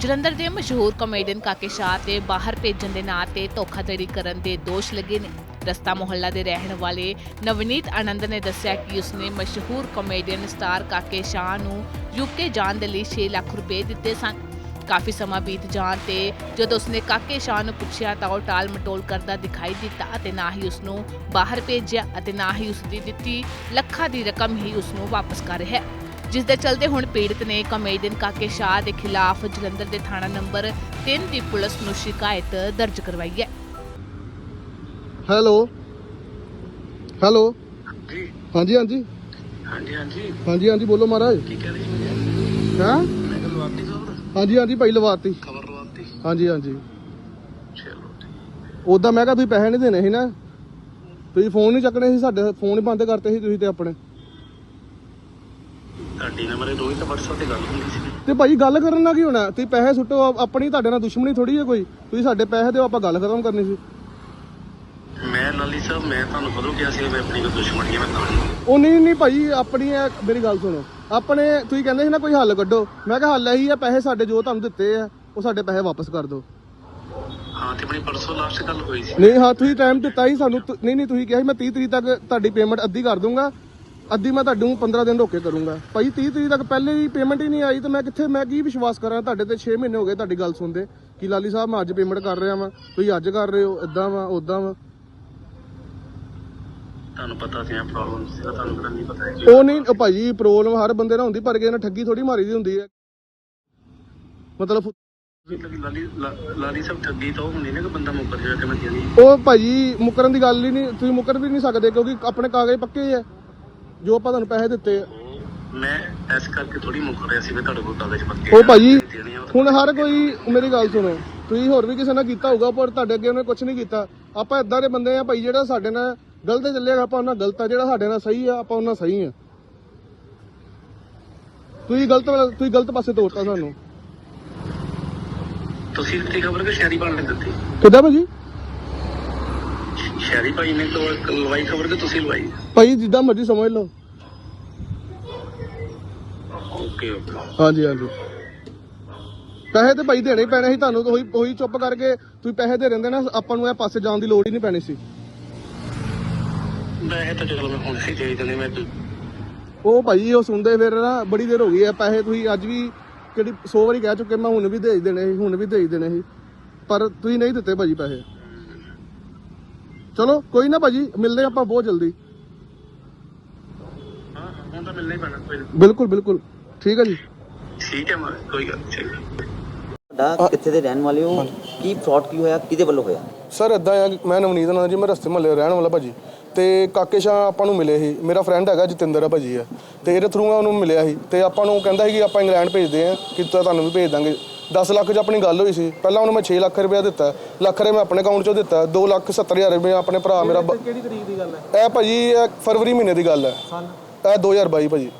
ਜਲੰਧਰ ਦੇ ਮਸ਼ਹੂਰ ਕਾਮੇਡੀਅਨ ਕਾਕੇ ਸ਼ਾਹ ਤੇ ਬਾਹਰ ਭੇਜਣ ਦੇ ਨਾਂ ਤੇ ਧੋਖਾਧੜੀ ਕਰਨ ਦੇ ਦੋਸ਼ ਲੱਗੇ ਨੇ। ਰਸਤਾ ਮੁਹੱਲਾ ਦੇ ਰਹਿਣ ਵਾਲੇ ਨਵਨੀਤ ਆਨੰਦ ਨੇ ਦੱਸਿਆ ਕਿ ਉਸਨੇ ਮਸ਼ਹੂਰ ਕਾਮੇਡੀਅਨ ਸਟਾਰ ਕਾਕੇ ਸ਼ਾਹ ਨੂੰ ਯੂਕੇ ਜਾਣ ਦੇ ਲਈ 6 ਲੱਖ ਰੁਪਏ ਦਿੱਤੇ ਸਨ। ਕਾਫੀ ਸਮਾਂ ਬੀਤ ਜਾਣ ਤੇ ਜਦੋਂ ਉਸਨੇ ਕਾਕੇ ਸ਼ਾਹ ਨੂੰ ਪੁੱਛਿਆ ਤਾਂ ਉਹ ਟਾਲ ਮਟੋਲ ਕਰਦਾ ਦਿਖਾਈ ਦਿੱਤਾ ਅਤੇ ਨਾ ਹੀ ਉਸਨੂੰ ਬਾਹਰ ਭੇਜਿਆ ਅਤੇ ਨਾ ਹੀ ਉਸਦੀ ਦਿੱਤੀ ਲੱਖਾਂ ਦੀ ਰਕਮ ਹੀ ਉਸਨੂੰ ਵਾਪਸ ਕਰ ਰਿਹਾ। ਜਿਸ ਦੇ ਚਲਦੇ ਹੁਣ ਪੀੜਤ ਨੇ ਕਾਮੇਡੀਅਨ ਕਾਕੇ ਸ਼ਾਹ ਦੇ ਖਿਲਾਫ ਜਲੰਧਰ ਦੇ ਥਾਣਾ ਨੰਬਰ 3 ਦੀ ਪੁਲਿਸ ਨੂੰ ਸ਼ਿਕਾਇਤ ਦਰਜ ਕਰਵਾਈ ਹੈ। ਹੈਲੋ। ਹੈਲੋ। ਜੀ ਹਾਂਜੀ ਹਾਂਜੀ। ਹਾਂਜੀ ਹਾਂਜੀ। ਹਾਂਜੀ ਹਾਂਜੀ ਬੋਲੋ ਮਹਾਰਾਜ। ਕੀ ਕਹਿ ਰਹੀ ਸੀ? ਹਾਂ? ਮੈਂ ਕਿਹਾ ਲਵਾਤੀ ਸਾਹਿਬ ਹਾਂਜੀ ਹਾਂਜੀ ਭਾਈ ਲਵਾਤੀ। ਖਬਰ ਲਵਾਤੀ? ਹਾਂਜੀ ਹਾਂਜੀ। ਚਲੋ। ਉਦਾਂ ਮੈਂ ਕਿਹਾ ਤੁਸੀਂ ਪੈਸੇ ਨਹੀਂ ਦੇਣੇ ਸੀ ਨਾ। ਤੁਸੀਂ ਫੋਨ ਨਹੀਂ ਚੱਕਣੇ ਸੀ ਸਾਡੇ ਫੋਨ ਹੀ ਬੰਦ ਕਰਤੇ ਸੀ ਤੁਸੀਂ ਤੇ ਆਪਣੇ। ਤੁਹਾਡੀ ਨਾ ਮੇਰੇ ਰੋਹਿਤ WhatsApp ਤੇ ਗੱਲ ਹੁੰਦੀ ਸੀ। ਤੇ ਭਾਈ ਗੱਲ ਕਰਨ ਨਾਲ ਕੀ ਹੋਣਾ? ਤੁਸੀਂ ਪੈਸੇ ਸੁੱਟੋ ਆਪ- ਆਪਣੀ ਤੁਹਾਡੇ ਨਾਲ ਦੁਸ਼ਮਣੀ ਥੋੜੀ ਹੈ ਕੋਈ? ਤੁਸੀਂ ਸਾਡੇ ਪੈਸੇ ਦਿਓ ਆਪਾਂ ਗੱਲ ਖਤਮ ਕਰਨੀ ਸੀ। ਮੈਂ ਲਾਲੀ ਸਾਹਿਬ ਮੈਂ ਤੁਹਾਨੂੰ ਕਦੋਂ ਕਿਹਾ ਸੀ ਮੈਂ ਆਪਣੀ ਕੋਈ ਦੁਸ਼ਮਣੀ ਹੈ ਮੈਂ ਤਾਂ ਨਹੀਂ। ਉਹ ਨਹੀਂ ਨਹੀਂ ਭਾਈ ਆਪਣੀ ਇਹ ਮੇਰੀ ਗੱਲ ਸੁਣੋ। ਆਪਣੇ ਤੁਸੀਂ ਕਹਿੰਦੇ ਸੀ ਨਾ ਕੋਈ ਹੱਲ ਕੱਢੋ। ਮੈਂ ਕਿਹਾ ਹੱਲ ਇਹੀ ਆ ਪੈਸੇ ਸਾਡੇ ਜੋ ਤੁਹਾਨੂੰ ਦਿੱਤੇ ਆ ਉਹ ਸਾਡੇ ਪੈਸੇ ਵਾਪਸ ਕਰ ਦਿਓ। ਹਾਂ ਤੇ ਆਪਣੀ ਪਰਸੋਂ ਲਾਸਟ ਗੱਲ ਹੋਈ ਸੀ। ਨਹੀਂ ਹਾਂ ਤੁਸੀਂ ਟਾਈਮ ਦਿੱਤਾ ਸੀ ਸਾਨੂੰ। ਤੁ- ਨਹੀਂ ਨਹੀਂ ਤੁਸੀਂ ਕਿਹਾ ਸੀ ਮੈਂ 30 ਤਰੀਕ ਤੱਕ ਤੁਹਾਡੀ ਪੇਮੈਂਟ ਅੱਧੀ ਕਰ ਦੂੰਗਾ। ਅੱਧੀ ਮੈਂ ਤੁਹਾਨੂੰ 15 ਦਿਨ ਰੋਕ ਕੇ ਕਰੂੰਗਾ। ਭਾਈ 30 ਤਰੀਕ ਤੱਕ ਪਹਿਲੇ ਹੀ ਪੇਮੈਂਟ ਹੀ ਨਹੀਂ ਆਈ ਤਾਂ ਮੈਂ ਕਿੱਥੇ ਮੈਂ ਕੀ ਵਿਸ਼ਵਾਸ ਕਰਾਂ ਤੁਹਾਡੇ ਤੇ? 6 ਮਹੀਨੇ ਹੋ ਗਏ ਤੁਹਾਡੀ ਗੱਲ ਸੁਣਦੇ। ਕਿ ਲਾਲੀ ਸਾਹਿਬ ਮੈਂ ਅੱਜ ਪੇਮੈਂਟ ਕਰ ਰਿਹਾ ਵਾਂ। ਤੁਸੀਂ ਅੱਜ ਕਰ ਰਹੇ ਹੋ ਇਦਾਂ ਵਾਂ ਉਦਾਂ ਵਾਂ। ਤੁਹਾਨੂੰ ਪਤਾ ਸੀ ਪ੍ਰੋਬਲਮ ਸੀ ਤੁਹਾਨੂੰ ਕਿਹੜਾ ਨਹੀਂ ਪਤਾ ਹੈ। ਉਹ ਨਹੀਂ ਭਾਜੀ ਪ੍ਰੋਬਲਮ ਹਰ ਬੰਦੇ ਨਾਲ ਹੁੰਦੀ ਪਰ ਕਿਸੇ ਨਾਲ ਠੱਗੀ ਥੋੜੀ ਮਾਰੀ ਦੀ ਹੁੰਦੀ ਹੈ। ਮਤਲਬ ਲਾਲੀ ਸਾਹਿਬ ਠੱਗੀ ਤਾਂ ਹੁੰਦੀ ਨਾ ਕਿ ਬੰਦਾ ਮੁੱਕਰ ਜਾਵੇ ਕਿ ਮੈਂ ਉਹ ਭਾਜੀ ਮੁਕਰਨ ਦੀ ਗੱਲ ਹੀ ਨਹੀਂ ਤੁਸੀਂ ਮੁਕਰ ਵੀ ਨਹੀਂ ਸਕਦੇ ਕਿਉਂਕਿ ਆਪਣੇ ਕਾਗਜ਼ ਪੱਕੇ ਆ ਜੋ ਆਪਾਂ ਤੁਹਾਨੂੰ ਪੈਸੇ ਦਿੱਤੇ ਆ। ਮੈਂ ਇਸ ਕਰਕੇ ਥੋੜੀ ਮੁੱਕਰ ਰਿਹਾ ਸੀ ਵੀ ਤੁਹਾਡੇ ਕੋਲ ਕਾਗਜ਼ ਪੱਕੇ ਉਹ ਭਾਜੀ। ਹੁਣ ਹਰ ਕੋਈ ਮੇਰੀ ਗੱਲ ਸੁਣੋ ਤੁਸੀਂ ਹੋਰ ਵੀ ਕਿਸੇ ਨਾਲ ਕੀਤਾ ਹੋਊਗਾ ਪਰ ਤੁਹਾਡੇ ਅੱਗੇ ਉਹਨੇ ਕੁਝ ਨਹੀਂ ਕੀਤਾ। ਆਪਾਂ ਇਦਾਂ ਦੇ ਬੰਦੇ ਆ ਭਾਈ ਜਿਹੜਾ ਸਾਡੇ ਨਾਲ ਗਲਤ ਚੱਲੇਗਾ ਆਪਾਂ ਉਹਨਾਂ ਗਲਤ ਆ ਜਿਹੜਾ ਸਾਡੇ ਨਾਲ ਸਹੀ ਆ ਆਪਾਂ ਉਹਨਾਂ ਸਹੀ ਆ। ਤੁਸੀਂ ਗਲਤ ਤੁਸੀਂ ਗਲਤ ਪਾਸੇ ਤੋਰਤਾ ਸਾਨੂੰ। ਤੁਸੀਂ ਦਿੱਤੀ ਖਬਰ ਕਿ ਸ਼ਹਿਰੀ ਨੇ ਦਿੱਤੀ? ਕਿੱਦਾਂ ਭਾਜੀ? ਸ਼ਹਿਰੀ ਭਾਈ ਨੇ ਤਾਂ ਲਵਾਈ ਖਬਰ ਕਿ ਤੁਸੀਂ ਲਵਾਈ? ਭਾਈ ਜਿੱਦਾਂ ਮਰਜ਼ੀ ਸਮਝ ਲਓ। Okay okay. ਹਾਂਜੀ ਹਾਂਜੀ। ਪੈਸੇ ਤੇ ਭਾਈ ਦੇਣੇ ਹੀ ਪੈਣੇ ਸੀ ਤੁਹਾਨੂੰ ਤਾਂ ਉਹੀ ਉਹੀ ਚੁੱਪ ਕਰਕੇ ਤੁਸੀਂ ਪੈਸੇ ਦੇ ਰਹਿੰਦੇ ਨਾ ਆਪਾਂ ਨੂੰ ਇਹ ਪਾਸੇ ਜਾਣ ਦੀ ਲੋੜ ਹੀ ਨਹੀਂ ਪੈਣੀ ਸੀ। ਮੈਂ ਤਾਂ ਚਲੋ ਮੈਂ ਹੁਣ ਸੀ ਚਾਹੀਦੇ ਜਨੇ ਮੈਂ ਉਹ ਭਾਈ ਉਹ ਸੁਣਦੇ ਫਿਰ ਨਾ ਬੜੀ ਦੇਰ ਹੋ ਗਈ ਆ ਪੈਸੇ ਤੁਸੀਂ ਅੱਜ ਵੀ ਕਿਹੜੀ 100 ਵਾਰੀ ਕਹਿ ਚੁੱਕੇ ਮੈਂ ਹੁਣ ਵੀ ਹੀ ਦੇਣੇ ਸੀ ਹੁਣ ਵੀ ਹੀ ਦੇਣੇ ਸੀ। ਪਰ ਤੁਸੀਂ ਨਹੀਂ ਦਿੱਤੇ ਭਾਜੀ ਪੈਸੇ। ਚਲੋ ਕੋਈ ਨਾ ਭਾਜੀ ਮਿਲਦੇ ਆਪਾਂ ਬਹੁਤ ਜਲਦੀ। ਹਾਂ ਹੁਣ ਤਾਂ ਮਿਲਣਾ ਹੀ ਪੈਣਾ ਕੋਈ ਬਿਲਕੁਲ ਬਿਲਕੁਲ। ਠੀਕ ਹੈ ਜੀ। ਠੀਕ ਹੈ ਮਾਰੇ ਕੋਈ ਗੱਲ ਨਹੀਂ ਤੁਹਾਡਾ ਕਿੱਥੇ ਦੇ ਰਹਿਣ ਵਾਲੇ ਹੋ? ਕੀ ਫਰਾਡ ਕੀ ਹੋਇਆ? ਕਿਹਦੇ ਵੱਲੋਂ ਹੋਇਆ? ਸਰ ਇਦਾਂ ਆ ਮੈਂ ਨਵਨੀਤ ਨਾਲ ਜੀ ਮੈਂ ਰਸਤੇ ਮਹੱਲੇ ਰਹਿਣ ਵਾਲਾ ਭਾਜੀ। ਤੇ ਕਾਕੇ ਸ਼ਾਹ ਆਪਾਂ ਨੂੰ ਮਿਲੇ ਸੀ। ਮੇਰਾ ਫਰੈਂਡ ਹੈਗਾ ਜਤਿੰਦਰ ਆ ਭਾਜੀ ਆ। ਤੇ ਇਹਦੇ ਥਰੂ ਮੈਂ ਉਹਨੂੰ ਮਿਲਿਆ ਸੀ। ਤੇ ਆਪਾਂ ਨੂੰ ਕਹਿੰਦਾ ਸੀ ਕਿ ਆਪਾਂ ਇੰਗਲੈਂਡ ਭੇਜਦੇ ਆ ਕਿ ਤਾਂ ਤੁਹਾਨੂੰ ਵੀ ਭੇਜ ਦਾਂਗੇ। 10 ਲੱਖ 'ਚ ਆਪਣੀ ਗੱਲ ਹੋਈ ਸੀ। ਪਹਿਲਾਂ ਉਹਨੂੰ ਮੈਂ 6 ਲੱਖ ਰੁਪਇਆ ਦਿੱਤਾ। ਲੱਖ ਰੁਪਏ ਮੈਂ ਆਪਣੇ ਅਕਾਊਂਟ 'ਚੋਂ ਦਿੱਤਾ। 2 ਲੱਖ 70 ਹਜ਼ਾਰ ਰੁਪਏ ਆਪਣੇ ਭਰਾ ਮੇਰਾ ਕਿਹੜੀ ਤਰੀਕ ਦੀ ਗੱਲ ਹੈ? ਇਹ ਭਾਜੀ ਇਹ ਫਰਵਰੀ ਮਹੀਨੇ ਦੀ ਗੱਲ ਹੈ। ਇਹ 2022 ਭਾਜੀ।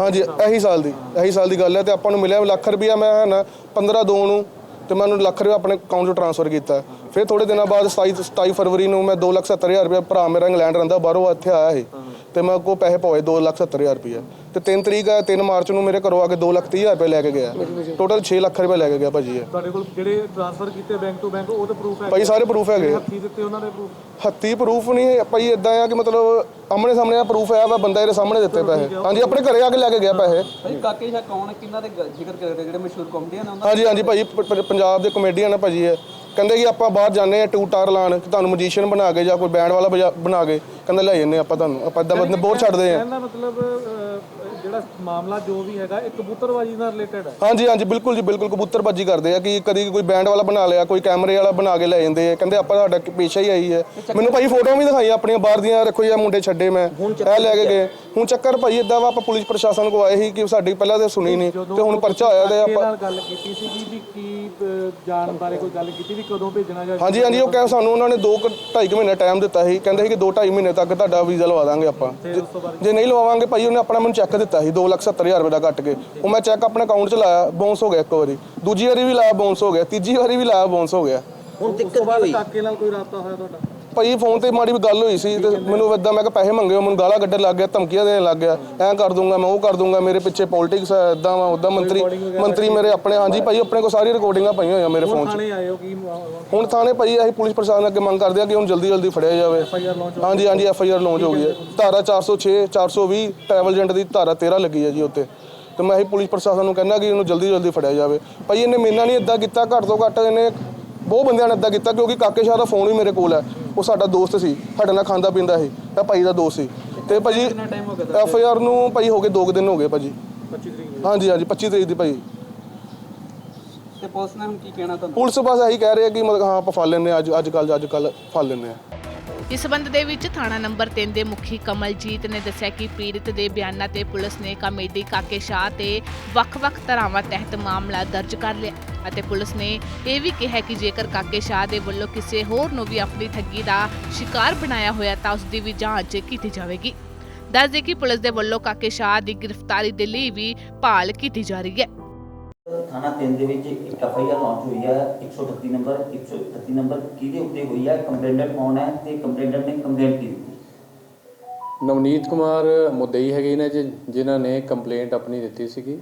ਹਾਂਜੀ ਇਹੀ ਸਾਲ ਦੀ। ਇਹੀ ਸਾਲ ਦੀ ਗੱਲ ਹੈ ਤੇ ਆਪਾਂ ਨੂੰ ਮਿਲਿਆ ਲੱਖ ਰੁਪਇਆ ਮੈਂ ਨਾ 15 ਦੋ ਨੂੰ ਤੇ ਮੈਂ ਉਹਨੂੰ ਲੱਖ ਰੁਪਏ ਆਪਣੇ ਅਕਾਊਂਟ 'ਚ ਟ੍ਰਾਂਸਫਰ ਕੀਤਾ। ਫਿਰ ਥੋੜੇ ਦਿਨਾਂ ਬਾਅਦ 27 27 ਫਰਵਰੀ ਨੂੰ ਮੈਂ 2 ਲੱਖ 70 ਹਜ਼ਾਰ ਰੁਪਏ ਭਰਾ ਮੇਰਾ ਇੰਗਲੈਂਡ ਰਹਿੰਦਾ ਬਾਹਰੋਂ ਇੱਥੇ ਆਇਆ ਸੀ। ਤੇ ਮੈਂ ਕੋ ਪੈਸੇ ਪਵਾਏ 2 ਲੱਖ 70 ਹਜ਼ਾਰ ਰੁਪਏ ਤੇ 3 ਤਰੀਕ ਆ 3 ਮਾਰਚ ਨੂੰ ਮੇਰੇ ਘਰੋਂ ਆ ਕੇ 2 ਲੱਖ 30 ਹਜ਼ਾਰ ਰੁਪਏ ਲੈ ਕੇ ਗਿਆ। ਟੋਟਲ 6 ਲੱਖ ਰੁਪਏ ਲੈ ਕੇ ਗਿਆ ਭਾਜੀ ਇਹ। ਤੁਹਾਡੇ ਕੋਲ ਜਿਹੜੇ ਟ੍ਰਾਂਸਫਰ ਕੀਤੇ ਬੈਂਕ ਟੂ ਬੈਂਕ ਉਹ ਤਾਂ ਪ੍ਰੂਫ ਹੈ ਭਾਈ ਸਾਰੇ ਪ੍ਰੂਫ ਹੈਗੇ। ਆ। ਕੀ ਦਿੱਤੇ ਉਹਨਾਂ ਦੇ ਪ੍ਰੂਫ ਹੱਥੀ ਪ੍ਰੂਫ ਨਹੀਂ ਭਾਈ ਇਦਾਂ ਆ ਕਿ ਮਤਲਬ ਆਮਣੇ ਸਾਹਮਣੇ ਪ੍ਰੂਫ ਹੈ ਵਾ ਬੰਦਾ ਇਹਦੇ ਸਾਹਮਣੇ ਦਿੱਤੇ ਪੈਸੇ। ਹਾਂਜੀ ਆਪਣੇ ਘਰੇ ਆ ਕੇ ਲੈ ਕੇ ਗਿਆ ਪੈਸੇ। ਭਾਈ ਕਾਕੇ ਸ਼ਾ ਕੌਣ ਕਿੰਨਾ ਦੇ ਜ਼ਿਕਰ ਕਰਦੇ ਜਿਹੜੇ ਮਸ਼ਹੂਰ ਕਾਮੇਡੀਅਨ ਉਹਨਾਂ ਹਾਂਜੀ ਹਾਂਜੀ ਪ- ਪੰਜਾਬ ਦੇ ਕਮੇਡੀਅਨ ਆ ਭਾਜੀ ਇਹ। ਕਹਿੰਦੇ ਕਿ ਆਪਾਂ ਬਾਹਰ ਜਾਂਦੇ ਆ ਟੂਟਾਰ ਲਾਣ ਕਿ ਤੁਹਾਨੂੰ ਮਜੀਸ਼ੀਅਨ ਬਣਾ ਕੇ ਜਾਂ ਕੋਈ ਬੈਂਡ ਵਾਲਾ ਬਜਾ- ਬਣਾ ਕੇ ਕਹਿੰਦੇ ਲੈ ਜੰਨੇ ਆਪਾਂ ਤੁਹਾਨੂੰ। ਆਪਾਂ ਇਦਾਂ ਬੰਦੇ ਬੋਰ ਛੱਡਦੇ ਆ ਕਹਿੰਦਾ ਮਤਲਬ ਅਹ, ਜਿਹੜਾ ਮਾਮਲਾ ਜੋ ਵੀ ਹੈਗਾ ਇਹ ਕਬੂਤਰਬਾਜੀ ਨਾਲ ਰਿਲੇਟਡ ਹੈ। ਹਾਂਜੀ ਹਾਂਜੀ ਬਿਲਕੁਲ ਜੀ ਬਿਲਕੁਲ ਕਬੂਤਰਬਾਜੀ ਕਰਦੇ ਆ ਕਿ ਕਦੀ ਕੋਈ ਬੈਂਡ ਵਾਲਾ ਬਣਾ ਲਿਆ ਕੋਈ ਕੈਮਰੇ ਵਾਲਾ ਬਣਾ ਕੇ ਲੈ ਜਾਂਦੇ ਆ। ਕਹਿੰਦੇ ਆਪਾਂ ਸਾਡਾ ਪੇਸ਼ਾ ਹੀ ਆਈ ਹੈ। ਮੈਨੂੰ ਭਾਈ ਫੋਟੋਆਂ ਵੀ ਦਿਖਾਈਆਂ ਆਪਣੀਆਂ ਬਾਹਰ ਦੀਆਂ ਦੇਖੋ ਇਹ ਮੁੰਡੇ ਛੱਡੇ ਮੈਂ। ਇਹ ਲੈ ਕੇ ਗਏ। ਹੁਣ ਚੱਕਰ ਭਾਈ ਇਦਾਂ ਵਾ ਆਪਾਂ ਪੁਲਿਸ ਪ੍ਰਸ਼ਾਸਨ ਕੋ ਆਏ ਸੀ ਕਿ ਸਾਡੀ ਪਹਿਲਾਂ ਤੇ ਸੁਣੀ ਨਹੀਂ ਤੇ ਹੁਣ ਪਰਚਾ ਹੋਇਆ ਤੇ ਆਪਾਂ ਨਾਲ ਗੱਲ ਕੀਤੀ ਸੀ ਵੀ ਕੀ ਜਾਣ ਬਾਰੇ ਕੋਈ ਗੱਲ ਕੀਤੀ ਵੀ ਕਦੋਂ ਭੇਜਣਾ ਜਾਂ ਹਾਂਜੀ ਹਾਂਜੀ ਉਹ ਕਹੇ ਸਾਨੂੰ ਉਹਨਾਂ ਨੇ 2 2.5 ਮਹੀਨੇ ਟਾਈਮ ਦਿੱਤਾ ਸੀ। ਕਹਿੰਦੇ ਸੀ ਕਿ 2 2.5 ਮਹੀਨੇ ਤੱਕ ਤੁਹਾਡਾ ਵੀਜ਼ਾ ਲਵਾ ਦਾਂਗੇ ਆਪਾਂ। ਜੇ- ਜੇ ਨਹੀਂ ਲਵਾਵਾਂਗੇ ਭਾਈ ਉਹਨੇ ਆਪਣਾ ਮੈਨੂੰ ਚੈੱਕ ਦਿੱਤਾ ਸੀ 270000 ਰੁਪਏ ਦਾ ਕੱਟ ਕੇ। ਉਹ ਮੈਂ ਚੈੱਕ ਆਪਣੇ ਅਕਾਊਂਟ 'ਚ ਲਾਇਆ ਬਾਉਂਸ ਹੋ ਗਿਆ ਇੱਕ ਵਾਰੀ। ਦੂਜੀ ਵਾਰੀ ਵੀ ਲਾਇਆ ਬਾਉਂਸ ਹੋ ਗਿਆ। ਤੀਜੀ ਵਾਰੀ ਵੀ ਲਾਇਆ ਬਾਉਂਸ ਹੋ ਗਿਆ। ਹੁਣ ਦਿੱਕਤ ਕੀ ਹੋਈ? ਕਾਕੇ ਨਾਲ ਕੋਈ ਰਾਬਤਾ ਹੋਇਆ ਤੁਹਾਡਾ? ਭਾਈ ਫੋਨ ਤੇ ਮਾੜੀ ਵੀ ਗੱਲ ਹੋਈ ਸੀ ਤੇ ਮੈਨੂੰ ਇਦਾਂ ਮੈਂ ਕਿਹਾ ਪੈਸੇ ਮੰਗੇ ਹੋ, ਮੈਨੂੰ ਗਾਲਾਂ ਕੱਢਣ ਲੱਗ ਗਿਆ ਧਮਕੀਆਂ ਦੇਣ ਲੱਗ ਗਿਆ ਐਂ ਕਰ ਦੂੰਗਾ ਮੈਂ ਉਹ ਕਰ ਦੂੰਗਾ ਮੇਰੇ ਪਿੱਛੇ ਪੋਲਿਟਿਕਸ ਹੈ ਇਦਾਂ ਵਾ ਉਦਾਂ ਮੰਤਰੀ ਮੰਤਰੀ ਮੇਰੇ ਆਪਣੇ ਹਾਂਜੀ ਭਾਈ ਆਪਣੇ ਕੋਲ ਸਾਰੀ ਰਿਕਾਰਡਿੰਗਾਂ ਪਈਆਂ ਹੋਈਆਂ ਮੇਰੇ ਫੋਨ 'ਚ। ਕੀ ਹੁਣ ਥਾਣੇ ਭਾਈ ਅਸੀਂ ਪੁਲਿਸ ਪ੍ਰਸ਼ਾਸਨ ਅੱਗੇ ਮੰਗ ਕਰਦੇ ਆ ਕਿ ਹੁਣ ਜਲਦੀ ਜਲਦੀ ਫੜਿਆ ਜਾਵੇ। ਹਾਂਜੀ ਹਾਂਜੀ ਐਫ ਆਈ ਆਰ ਲਾਂਚ ਹੋ ਗਈ ਹੈ। ਧਾਰਾ 406 420 ਟਰੈਵਲ ਏਜੰਟ ਦੀ ਧਾਰਾ 13 ਲੱਗੀ ਹੈ ਜੀ ਉੱਤੇ। ਤੇ ਮੈਂ ਇਹ ਪੁਲਿਸ ਪ੍ਰਸ਼ਾਸਨ ਨੂੰ ਕਹਿੰਦਾ ਕਿ ਇਹਨੂੰ ਜਲਦੀ ਜਲਦੀ ਫੜਿਆ ਜਾਵੇ। ਭਾਈ ਇਹਨੇ ਮੇਨਾ ਨਹੀਂ ਇਦਾਂ ਕੀਤਾ ਘੱਟ ਤੋਂ ਘੱਟ ਇਹਨੇ ਬਹੁਤ ਬੰਦਿਆਂ ਨੇ ਇਦਾਂ ਕੀਤਾ ਕਿਉਂਕਿ ਕਾਕੇ ਸ਼ਾਹ ਦਾ ਫੋਨ ਵੀ ਮੇਰੇ ਕੋਲ ਹੈ। ਉਹ ਸਾਡਾ ਦੋਸਤ ਸੀ ਸਾਡੇ ਨਾਲ ਖਾਂਦਾ ਪੀਂਦਾ ਸੀ ਤਾਂ ਭਾਈ ਦਾ ਦੋਸਤ ਸੀ। ਤੇ ਭਾਜੀ ਐਫ ਆਈ ਆਰ ਨੂੰ ਭਾਈ ਹੋ ਗਏ 2 ਦਿਨ ਹੋ ਗਏ ਭਾਜੀ। 25 ਤਰੀਕ ਹਾਂਜੀ ਹਾਂਜੀ 25 ਤਰੀਕ ਦੀ ਭਾਈ। ਤੇ ਪੁਲਿਸ ਨੇ ਹੁਣ ਕੀ ਕਹਿਣਾ ਤੁਹਾਨੂੰ? ਪੁਲਿਸ ਬਸ ਇਹੀ ਕਹਿ ਰਹੀ ਹੈ ਕਿ ਮਤਲਬ ਹਾਂ ਆਪਾਂ ਫੜ ਹਾਂ ਅੱਜ ਅੱਜ ਕੱਲ ਅੱਜ ਕੱਲ ਫੜ ਲੈਂਦੇ ਹਾਂ। ਇਸ ਸਬੰਧ ਦੇ ਵਿੱਚ ਥਾਣਾ ਨੰਬਰ 3 ਦੇ ਮੁਖੀ ਕਮਲਜੀਤ ਨੇ ਦੱਸਿਆ ਕਿ ਪੀੜਤ ਦੇ ਬਿਆਨਾਂ ਤੇ ਪੁਲਿਸ ਨੇ ਕਾਮੇਡੀ ਕਾਕੇ ਸ਼ਾਹ ਤੇ ਵੱਖ-ਵੱਖ ਧਾਰਾਵਾਂ ਤਹਿਤ ਮਾਮਲਾ ਦਰਜ ਕਰ ਲਿਆ। ਅਤੇ ਪੁਲਿਸ ਨੇ ਇਹ ਵੀ ਕਿਹਾ ਕਿ ਜੇਕਰ ਕਾਕੇ ਸ਼ਾਹ ਦੇ ਵੱਲੋਂ ਕਿਸੇ ਹੋਰ ਨੂੰ ਵੀ ਆਪਣੀ ਠੱਗੀ ਦਾ ਸ਼ਿਕਾਰ ਬਣਾਇਆ ਹੋਇਆ ਤਾਂ ਉਸ ਦੀ ਵੀ ਜਾਂਚ ਕੀਤੀ ਜਾਵੇਗੀ। ਦੱਸ ਦੇ ਕਿ ਪੁਲਿਸ ਦੇ ਵੱਲੋਂ ਕਾਕੇ ਸ਼ਾਹ ਦੀ ਗ੍ਰਿਫਤਾਰੀ ਦੇ ਲਈ ਵੀ ਭਾਲ ਕੀਤੀ ਜਾ ਰਹੀ ਹੈ। ਥਾਣਾ 3 ਦੇ ਵਿੱਚ ਇੱਕ ਐਫ ਆਈ ਆਰ ਲਾਂਚ ਹੋਈ ਹੈ 138 ਨੰਬਰ 138 ਨੰਬਰ ਕਿਹਦੇ ਉੱਤੇ ਹੋਈ ਹੈ ਕੰਪਲੇਂਟਰ ਕੌਣ ਹੈ ਤੇ ਕੰਪਲੇਂਟਰ ਨੇ ਕੰਪਲੇਂਟ ਕੀ ਦਿੱਤੀ? ਨਵਨੀਤ ਕੁਮਾਰ ਮੁੱਦਈ ਹੈਗੇ ਨੇ ਜਿਨ੍ਹਾਂ ਨੇ ਕੰਪਲੇਂਟ ਆਪਣੀ ਦਿੱਤੀ ਸੀਗੀ।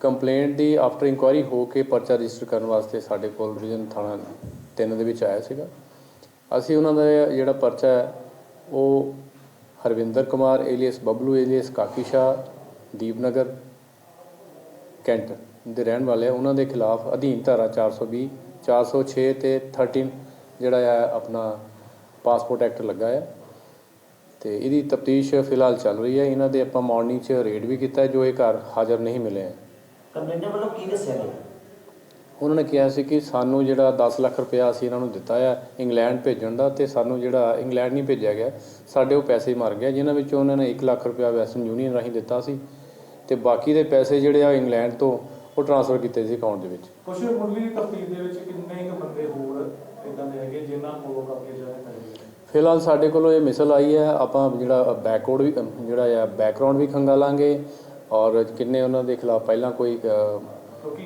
ਕੰਪਲੇਂਟ ਦੀ ਆਫਟਰ ਇਨਕੁਆਇਰੀ ਹੋ ਕੇ ਪਰਚਾ ਰਜਿਸਟਰ ਕਰਨ ਵਾਸਤੇ ਸਾਡੇ ਕੋਲ ਡਿਵੀਜ਼ਨ ਥਾਣਾ 3 ਦੇ ਵਿੱਚ ਆਇਆ ਸੀਗਾ। ਅਸੀਂ ਉਹਨਾਂ ਦਾ ਜਿਹੜਾ ਪਰਚਾ ਹੈ, ਉਹ Harvinder Kumar alias Bablu alias Kaki Shah, Deepnagar, cantt ਦੇ ਰਹਿਣ ਵਾਲੇ ਆ। ਉਹਨਾਂ ਦੇ ਖਿਲਾਫ ਅਧੀਨ ਧਾਰਾ 420 406 ਤੇ 13 ਜਿਹੜਾ ਆ, ਆਪਣਾ ਪਾਸਪੋਰਟ ਐਕਟ ਲੱਗਾ ਹੈ ਤੇ ਇਹਦੀ ਤਫਤੀਸ਼ ਫਿਲਹਾਲ ਚੱਲ ਰਹੀ ਹੈ ਇਹਨਾਂ ਦੇ ਆਪਾਂ ਮਾਰਨਿੰਗ 'ਚ ਰੇਡ ਵੀ ਕੀਤਾ ਜੋ ਇਹ ਘਰ ਹਾਜ਼ਰ ਨਹੀਂ ਮਿਲੇ ਕੰਪਲੇਂਟਰ ਵੱਲੋਂ ਕੀ ਦੱਸਿਆ ਗਿਆ? ਉਹਨਾਂ ਨੇ ਕਿਹਾ ਸੀ ਕਿ ਸਾਨੂੰ ਜਿਹੜਾ 10 ਲੱਖ ਰੁਪਇਆ ਅਸੀਂ ਇਹਨਾਂ ਨੂੰ ਦਿੱਤਾ ਹੈ ਇੰਗਲੈਂਡ ਭੇਜਣ ਦਾ ਤੇ ਸਾਨੂੰ ਜਿਹੜਾ ਇੰਗਲੈਂਡ ਨਹੀਂ ਭੇਜਿਆ ਗਿਆ ਸਾਡੇ ਉਹ ਪੈਸੇ ਮਰ ਗਏ ਜਿਨ੍ਹਾਂ ਵਿੱਚੋਂ ਉਹਨਾਂ ਨੇ 1 ਲੱਖ ਰੁਪਇਆ ਵੈਸਟਰਨ ਯੂਨੀਅਨ ਰਾਹੀਂ ਦਿੱਤਾ ਸੀ ਤੇ ਬਾਕੀ ਦੇ ਪੈਸੇ ਜਿਹੜੇ ਆ ਇੰਗਲੈਂਡ ਤੋਂ ਉਹ ਟ੍ਰਾਂਸਫਰ ਕੀਤੇ ਸੀ ਅਕਾਊਂਟ ਦੇ ਵਿੱਚ। ਕੁਝ ਮੁੱਢਲੀ ਤਫਤੀਸ਼ ਦੇ ਵਿੱਚ ਕਿੰਨੇ ਕੁ ਬੰਦੇ ਹੋਰ ਇਦਾਂ ਦੇ ਹੈਗੇ ਜਿਨ੍ਹਾਂ ਕੋਲੋਂ ਕਾਕੇ ਜਾਏ ਕਰੇ ਫਿਲਹਾਲ ਸਾਡੇ ਕੋਲੋਂ ਇਹ ਮਿਸਲ ਆਈ ਹੈ ਆਪਾਂ ਜਿਹੜਾ ਬੈਕਵਰਡ ਵੀ ਜਿਹੜਾ ਆ ਬੈਕਗ੍ਰਾਉਂਡ ਵੀ ਖੰਗਾਲਾਂਗੇ ਔਰ ਕਿੰਨੇ ਉਹਨਾਂ ਦੇ ਖਿਲਾਫ ਪਹਿਲਾਂ ਕੋਈ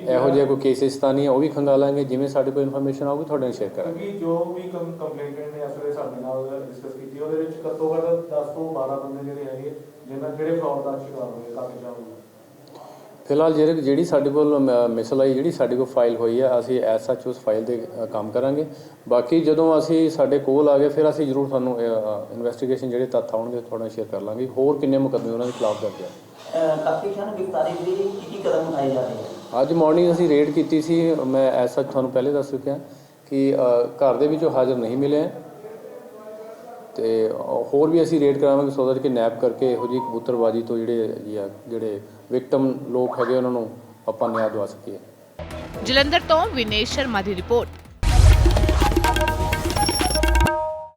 ਇਹੋ ਜਿਹਾ ਕੋਈ ਕੇਸਿਸ ਤਾਂ ਨਹੀਂ ਉਹ ਵੀ ਖੰਗਾਲਾਂਗੇ ਜਿਵੇਂ ਸਾਡੇ ਕੋਲ ਇਨਫੋਰਮੇਸ਼ਨ ਆਊਗੀ ਤੁਹਾਡੇ ਨਾਲ ਸ਼ੇਅਰ ਕਰਾਂਗੇ। ਕਿਉਂਕਿ ਜੋ ਵੀ ਕੰਪਲੇਂਟੈਂਟ ਨੇ ਅਸਲੇ ਸਾਡੇ ਨਾਲ ਡਿਸਕਸ ਕੀਤੀ ਉਹਦੇ ਵਿੱਚ ਘੱਟੋ ਘੱਟ 10 ਤੋਂ 12 ਬੰਦੇ ਜਿਹੜੇ ਹੈਗੇ ਜਿਨ੍ਹਾਂ ਜਿਹੜੇ ਫਰਾਡ ਦਾ ਸ਼ਿਕਾਰ ਹੋਏ ਕਾਕੇ ਜਾਓ ਫਿਲਹਾਲ ਜਿਹੜੀ ਜਿਹੜੀ ਸਾਡੇ ਕੋਲ ਮਿਸਲ ਆਈ ਜਿਹੜੀ ਸਾਡੇ ਕੋਲ ਫਾਈਲ ਹੋਈ ਹੈ ਅਸੀਂ ਐਸ ਸੱਚ ਉਸ ਫਾਈਲ ਦੇ ਕੰਮ ਕਰਾਂਗੇ। ਬਾਕੀ ਜਦੋਂ ਅਸੀਂ ਸਾਡੇ ਕੋਲ ਆ ਗਏ ਫਿਰ ਅਸੀਂ ਜ਼ਰੂਰ ਤੁਹਾਨੂੰ ਇਨਵੈਸਟੀਗੇਸ਼ਨ ਜਿਹੜੇ ਤੱਥ ਆਉਣਗੇ ਤੁਹਾਡੇ ਨਾਲ ਸ਼ੇਅਰ ਕਰ ਲਾਂਗੇ। ਹੋਰ ਕਿੰਨੇ ਮੁਕੱਦਮੇ ਉਹਨਾਂ ਦੇ ਖਿਲਾਫ ਦਰਜ ਹੈ ਕਾਫੀ ਖਾਨ ਗ੍ਰਿਫਤਾਰੀ ਦੇ ਲਈ ਕੀ ਕੀ ਕਦਮ ਉਠਾਏ ਜਾ ਰਹੇ ਹਨ ਅੱਜ ਮਾਰਨਿੰਗ ਅਸੀਂ ਰੇਡ ਕੀਤੀ ਸੀ। ਮੈਂ ਐਸ ਤੁਹਾਨੂੰ ਪਹਿਲੇ ਦੱਸ ਚੁੱਕਿਆ ਕਿ ਘਰ ਦੇ ਵਿੱਚੋਂ ਹਾਜ਼ਰ ਨਹੀਂ ਮਿਲੇ। ਤੇ ਹੋਰ ਵੀ ਅਸੀਂ ਰੇਡ ਕਰਾਵਾਂਗੇ ਸੋ ਕਿ ਨੈਪ ਕਰਕੇ ਇਹੋ ਜਿਹੀ ਕਬੂਤਰਬਾਜੀ ਤੋਂ ਜਿਹੜੇ ਜੀ ਜਿਹੜੇ ਵਿਕਟਮ ਲੋਕ ਹੈਗੇ ਉਹਨਾਂ ਨੂੰ ਆਪਾਂ ਨਿਆਂ ਦਵਾ ਸਕੀਏ। ਜਲੰਧਰ ਤੋਂ ਵਿਨੇਸ਼ ਸ਼ਰਮਾ ਦੀ ਰਿਪੋਰਟ।